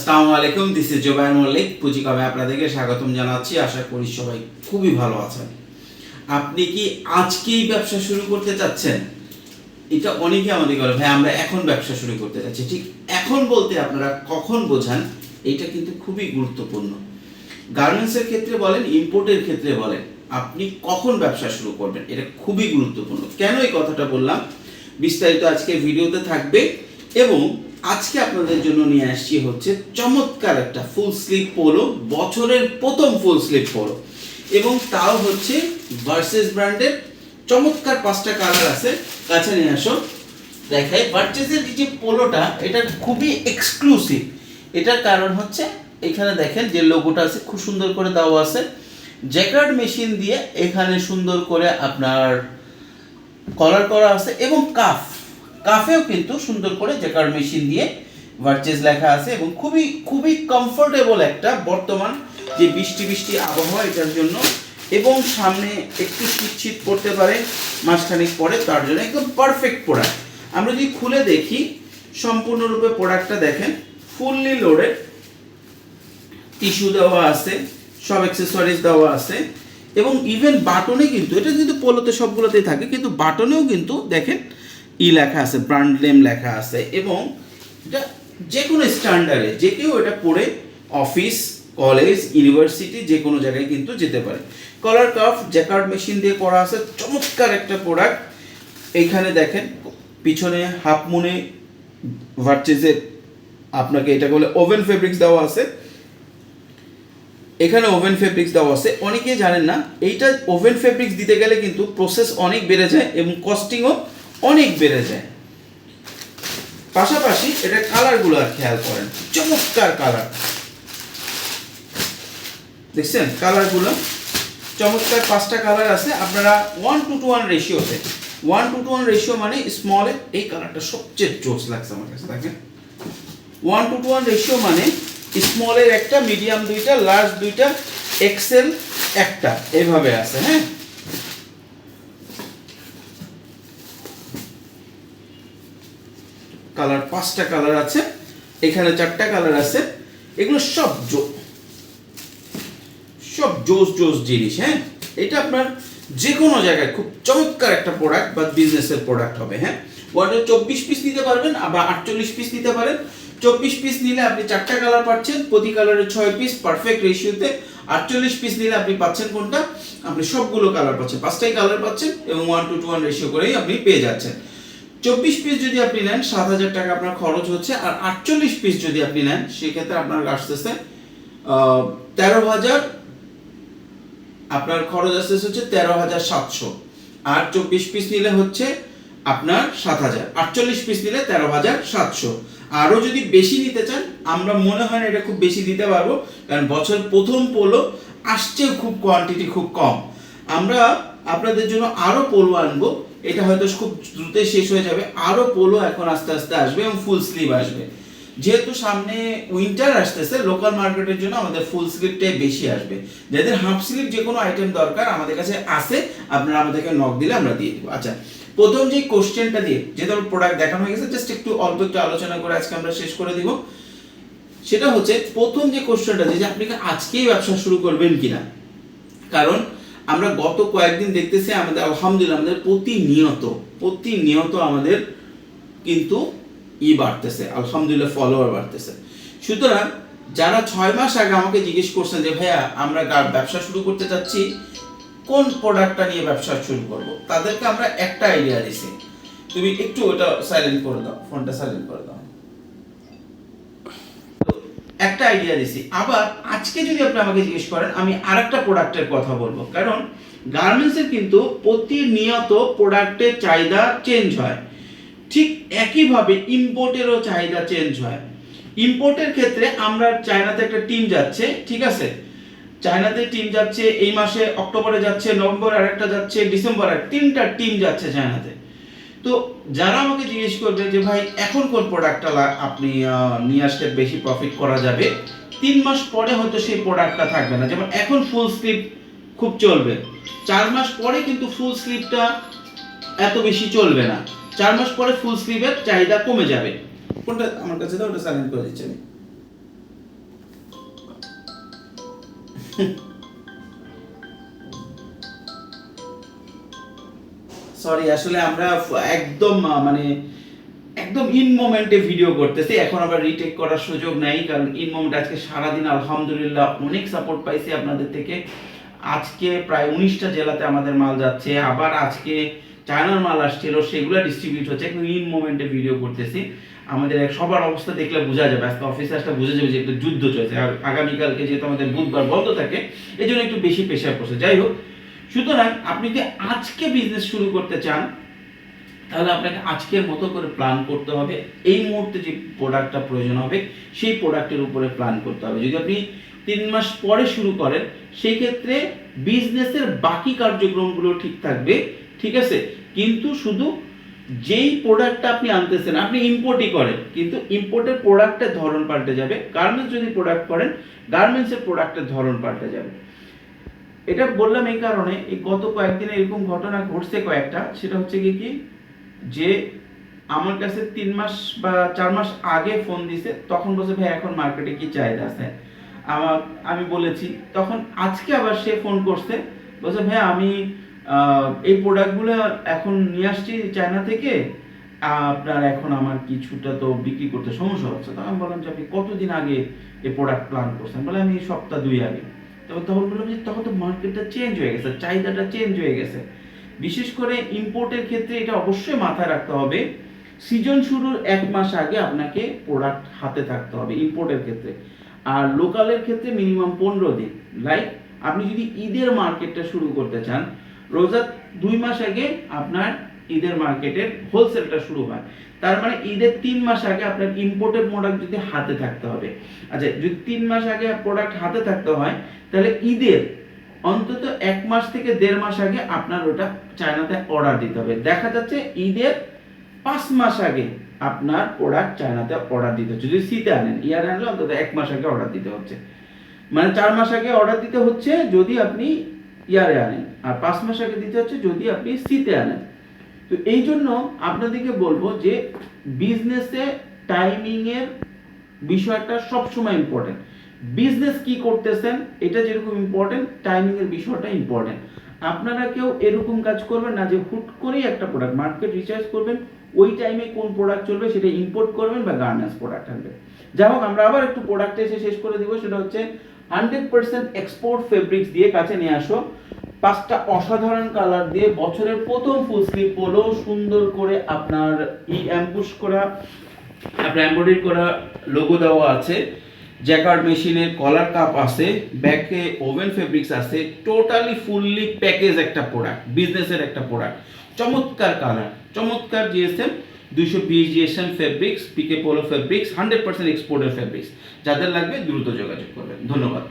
আসসালামু আলাইকুম this is Zobayen Mallick পুঁজিকমে আপনাদেরকে স্বাগতম জানাচ্ছি। আশা করি সবাই খুবই ভালো আছেন। আপনি কি আজকেই ব্যবসা শুরু করতে চাচ্ছেন? এটা অনেকে আমাদের বলে, ভাই, আমরা এখন ব্যবসা শুরু করতে চাচ্ছি। ঠিক এখন বলতে আপনারা কখন বোঝান এটা কিন্তু খুবই গুরুত্বপূর্ণ। গার্মেন্টসের ক্ষেত্রে বলেন ইম্পোর্টের ক্ষেত্রে বলেন, আপনি কখন ব্যবসা শুরু করবেন? এটা খুবই গুরুত্বপূর্ণ। কেন এই কথাটা বললাম? বিস্তারিত আজকে ভিডিওতে থাকবে এবং আজকে আপনাদের জন্য নিয়ে আসছি হচ্ছে চমৎকার একটা ফুল স্লিপ পোলো বছরের প্রথম ফুল স্লিপ পোলো এবং তাও হচ্ছে ভার্সেস ব্র্যান্ডের চমৎকার পাঁচটা কালার আছে, কাছে নিয়ে আসো। দেখাই ভার্সেসের যে পোলোটা এটা খুবই এক্সক্লুসিভ এটার কারণ হচ্ছে, এখানে দেখেন যে লোগোটা আছে, খুব সুন্দর করে দেওয়া আছে। জ্যাকার্ড মেশিন দিয়ে এখানে সুন্দর করে আপনার কলার করা আছে এবং কাফ কাফেও কিন্তু সুন্দর করে জেকার মেশিন দিয়ে ভার্চেস লেখা আছে এবং খুবই খুবই কমফোর্টেবল একটা বর্তমান যে বৃষ্টি বৃষ্টি আবহাওয়া এটার জন্য এবং সামনে একটু শীত পড়তে পারে, মাসখানেক পরে তার জন্য একদম পারফেক্ট প্রোডাক্ট আমরা যদি খুলে দেখি, সম্পূর্ণরূপে প্রোডাক্টটা দেখেন ফুললি লোডেড টিস্যু দেওয়া আছে, সব অ্যাক্সেসরিজ দেওয়া আছে, এবং ইভেন বাটনে কিন্তু, এটা কিন্তু পোলোতে সবগুলোতেই থাকে, কিন্তু বাটনেও কিন্তু দেখেন ই লেখা আছে ব্র্যান্ড নেম লেখা আছে এবং যে কোনো স্ট্যান্ডার্ডে যে কেউ এটা পড়ে অফিস কলেজ ইউনিভার্সিটি যে কোনো জায়গায় কিন্তু যেতে পারে। কলার কাফ জ্যাকার্ড মেশিন দিয়ে করা আছে, চমৎকার একটা প্রোডাক্ট এইখানে দেখেন, পিছনে হাফ মুনে ভার্চেসের আপনাকে এটা বলে ওভেন ফেব্রিক্স দেওয়া আছে। এখানে ওভেন ফেব্রিক্স দেওয়া আছে। অনেকেই জানেন না, এইটা ওভেন ফেব্রিক্স দিতে গেলে কিন্তু প্রসেস অনেক বেড়ে যায় এবং কস্টিংও অনেক বেড়ে যায়। পাশাপাশি এটা কালারগুলো আর খেয়াল করেন, চমৎকার কালার দেখছেন? কালারগুলো চমৎকার পাঁচটা কালার আছে। আপনারা one two two one রেশিওতে one two two one ratio মানে স্মলে এই কালারটা সবচেয়ে জোস লাগছে আমার কাছে, দেখেন। One two two one ratio মানে স্মলের একটা মিডিয়াম দুইটা লার্জ দুইটা এক্সেল একটা, এভাবে আছে হ্যাঁ? কালার, পাঁচটা কালার আছে। এখানে চারটা কালার আছে। এগুলো সব জো, সব জোস জোস জিনিস হ্যাঁ? এটা আপনার যে কোনো জায়গায় খুব চমৎকার একটা প্রোডাক্ট বা বিজনেসের প্রোডাক্ট হবে হ্যাঁ? ওয়ার্ডে চব্বিশ পিস নিতে পারবেন, আবার আটচল্লিশ পিস নিতে পারেন। চব্বিশ পিস নিলে আপনি চারটা কালার পাচ্ছেন, প্রতি কালারে ছয় পিস পারফেক্ট রেশিওতে আটচল্লিশ পিস নিলে আপনি পাচ্ছেন কোনটা? আপনি সবগুলো কালার পাচ্ছেন, পাঁচটাই কালার পাচ্ছেন এবং one two two one ratio করেই আপনি পেয়ে যাচ্ছেন। চব্বিশ পিস যদি আপনি নেন, সাত হাজার টাকা আপনার খরচ হচ্ছে, আর আটচল্লিশ পিস যদি আপনি নেন, সেক্ষেত্রে আপনার আসতেছে তেরো হাজার, আপনার খরচ আসতেছে হচ্ছে তেরো হাজার সাতশো। আর চব্বিশ পিস নিলে হচ্ছে আপনার সাত হাজার। আটচল্লিশ পিস নিলে তেরো হাজার সাতশো। আরও যদি বেশি নিতে চান, আমরা মনে হয় না এটা খুব বেশি দিতে পারব, কারণ বছর প্রথম পোলো আসছে খুব কোয়ান্টিটি খুব কম। আমরা আপনাদের জন্য আরও পোলো আনব। এটা হয়তো খুব দ্রুত শেষ হয়ে যাবে। আরও পোলো এখন আস্তে আস্তে আসবে এবং ফুল স্লিভ আসবে। যেহেতু সামনে উইন্টার আসতেছে লোকাল মার্কেটের জন্য আমাদের ফুল স্লিভটাই বেশি আসবে। যাদের হাফ স্লিভ যে কোনো আইটেম দরকার আমাদের কাছে আছে, আপনারা আমাদেরকে নক দিলে আমরা দিয়ে দিব। আচ্ছা প্রথম যে কোশ্চেনটা দিয়ে যেহেতু প্রোডাক্ট দেখানো হয়ে গেছে জাস্ট একটু অল্প একটু আলোচনা করে আজকে আমরা শেষ করে দিব। সেটা হচ্ছে, প্রথম যে কোশ্চেনটা দিয়ে যে আপনি কি আজকেই ব্যবসা শুরু করবেন কিনা? কারণ আমরা গত কয়েকদিন দেখতেছি আমাদের, আলহামদুলিল্লাহ আমাদের প্রতিনিয়ত প্রতিনিয়ত আমাদের কিন্তু ই বাড়তেছে, আলহামদুলিল্লাহ ফলোয়ার বাড়তেছে। সুতরাং যারা ছয় মাস আগে আমাকে জিজ্ঞেস করছেন যে, ভাইয়া, আমরা ব্যবসা শুরু করতে চাচ্ছি, কোন প্রোডাক্টটা নিয়ে ব্যবসা শুরু করব? তাদেরকে আমরা একটা আইডিয়া দিছি। তুমি একটু ওটা সাইলেন্ট করে দাও ফোনটা সাইলেন্ট করে দাও। একটা আইডিয়া দিছি। আবার আজকে যদি আপনি আমাকে জিজ্ঞেস করেন, আমি আরেকটা প্রোডাক্টের কথা বলব। কারণ গার্মেন্টসের কিন্তু প্রতিনিয়ত প্রোডাক্টের চাহিদা চেঞ্জ হয়। ঠিক একইভাবে ইম্পোর্টেরও চাহিদা চেঞ্জ হয়। ইম্পোর্টের ক্ষেত্রে আমরা চায়নাতে একটা টিম যাচ্ছে, ঠিক আছে? চায়নাতে টিম যাচ্ছে, এই মাসে অক্টোবরে যাচ্ছে, নভেম্বর আরেকটা যাচ্ছে, ডিসেম্বর আর তিনটা টিম যাচ্ছে চায়নাতে। তো যারা আমাকে জিজ্ঞেস করবে যে ভাই, এখন কোন প্রোডাক্টটা আপনি নিয়ে আসলে বেশি প্রফিট করা যাবে? তিন মাস পরে হয়তো সেই প্রোডাক্টটা থাকবে না। যেমন এখন ফুল স্লিপ খুব চলবে। চার মাস পরে কিন্তু ফুল স্লিপটা এত বেশি চলবে না। চার মাস পরে ফুল স্লিপের চাহিদা কমে যাবে। কোনটা? আমার কাছে তো ওটা সাজেন্ট করে দিচ্ছে আমি। সরি আসলে আমরা একদম মানে একদম ইন মোমেন্টে ভিডিও করতেছি। এখন আবার রিটেক করার সুযোগ নাই, কারণ ইন মোমেন্ট আজকে সারাদিন আলহামদুলিল্লাহ অনেক সাপোর্ট পাইছি আপনাদের থেকে। আজকে প্রায় উনিশটা জেলাতে আমাদের মাল যাচ্ছে, আবার আজকে চায়নার মাল আসছিল, সেগুলো ডিস্ট্রিবিউট হচ্ছে। একদম ইন মোমেন্টে ভিডিও করতেছি। আমাদের এক- সবার অবস্থা দেখলে বোঝা যাবে। আজকে অফিসে আসলে বোঝা যাবে যে একটা যুদ্ধ চলছে। আর আগামীকালকে যেহেতু আমাদের বুধবার বন্ধ থাকে এই জন্য একটু বেশি প্রেশার পড়ছে। যাই হোক সুতরাং আপনি যদি আজকে বিজনেস শুরু করতে চান, তাহলে আপনাকে আজকের মতো করে প্ল্যান করতে হবে। এই মুহূর্তে যে প্রোডাক্টটা প্রয়োজন হবে, সেই প্রোডাক্টের উপরে প্ল্যান করতে হবে। যদি আপনি তিন মাস পরে শুরু করেন, সেই ক্ষেত্রে বিজনেসের বাকি কার্যক্রমগুলো ঠিক থাকবে, ঠিক আছে? কিন্তু শুধু যেই প্রোডাক্টটা আপনি আনতেছেন, আপনি ইম্পোর্টই করেন, কিন্তু ইম্পোর্টের প্রোডাক্টের ধরন পাল্টে যাবে। গার্মেন্টস যদি প্রোডাক্ট করেন গার্মেন্টসের প্রোডাক্টের ধরন পাল্টে যাবে। এটা বললাম এই কারণে, এই গত কয়েকদিনে এরকম ঘটনা ঘটছে কয়েকটা, সেটা হচ্ছে কি কি, যে আমার কাছে তিন মাস বা চার মাস আগে ফোন দিছে, তখন বলছে, ভাই, এখন মার্কেটে কি চাহিদা আছে? আমার, আমি বলেছি, তখন আজকে আবার সে ফোন করছে, বলছে, ভাই, আমি এই প্রোডাক্টগুলো এখন নিয়ে আসছি চায়না থেকে, আপনার এখন আমার কিছুটা তো বিক্রি করতে সমস্যা হচ্ছে। তখন বললাম, যে আপনি কতদিন আগে এই প্রোডাক্ট প্ল্যান করছেন? বলে, আমি সপ্তাহ দুই আগে। তখন তখন বললাম যে তখন তো মার্কেটটা চেঞ্জ হয়ে গেছে, চাহিদাটা চেঞ্জ হয়ে গেছে। বিশেষ করে ইম্পোর্টের ক্ষেত্রে এটা অবশ্যই মাথায় রাখতে হবে সিজন শুরুর এক মাস আগে আপনাকে প্রোডাক্ট হাতে থাকতে হবে ইম্পোর্টের ক্ষেত্রে। আর লোকালের ক্ষেত্রে মিনিমাম পনেরো দিন। লাইক আপনি যদি ঈদের মার্কেটটা শুরু করতে চান, রোজার দুই মাস আগে আপনার ঈদের মার্কেটের হোলসেলটা শুরু হয়। তার মানে ঈদের তিন মাস আগে আপনার ইম্পোর্টেড প্রোডাক্ট যদি হাতে থাকতে হবে। আচ্ছা যদি তিন মাস আগে প্রোডাক্ট হাতে থাকতে হয়, তাহলে ঈদের অন্তত এক মাস থেকে দেড় মাস আগে আপনার ওটা চায়নাতে অর্ডার দিতে হবে। দেখা যাচ্ছে ঈদের পাঁচ মাস আগে আপনার প্রোডাক্ট চায়নাতে অর্ডার দিতে হচ্ছে। যদি শীতে আনেন, ইয়ার আনলে অন্তত এক মাস আগে অর্ডার দিতে হচ্ছে। মানে চার মাস আগে অর্ডার দিতে হচ্ছে যদি আপনি ইয়ারে আনেন, আর পাঁচ মাস আগে দিতে হচ্ছে যদি আপনি শীতে আনেন। তো এই জন্য আপনাদেরকে বলব যে বিজনেসে টাইমিং এর বিষয়টা সবসময় ইম্পর্টেন্ট বিজনেস কি করতেছেন, এটা যেরকম ইম্পর্টেন্ট টাইমিং এর বিষয়টা ইম্পর্টেন্ট আপনারা কেউ এরকম কাজ করবেন না যে হুট করেই একটা প্রোডাক্ট মার্কেট রিসার্চ করবেন, ওই টাইমে কোন প্রোডাক্ট চলবে সেটা ইম্পোর্ট করবেন বা গার্মেন্টস প্রোডাক্ট আনবেন। যাই হোক, আমরা আবার একটু প্রোডাক্ট এসে শেষ করে দিব, সেটা হচ্ছে হান্ড্রেড পার্সেন্ট এক্সপোর্ট ফেব্রিক্স দিয়ে কাছে নিয়ে আসো। পাঁচটা অসাধারণ কালার দিয়ে বছরের প্রথম ফুল স্লিপ পোলো সুন্দর করে আপনার ই অ্যাম্পুশ করা, আপনার এমব্রয়ডারি করা লোগো দেওয়া আছে। জ্যাকার্ড মেশিনের কলার কাপ আছে ব্যাকে ওভেন ফেব্রিক্স আছে টোটালি ফুললি প্যাকেজ একটা প্রোডাক্ট বিজনেসের একটা প্রোডাক্ট চমৎকার কালার চমৎকার জিএসএম দুইশো বিশ GSM fabrics PK polo fabrics hundred percent এক্সপোর্টের ফেব্রিক্স যাদের লাগবে দ্রুত যোগাযোগ করবেন। ধন্যবাদ।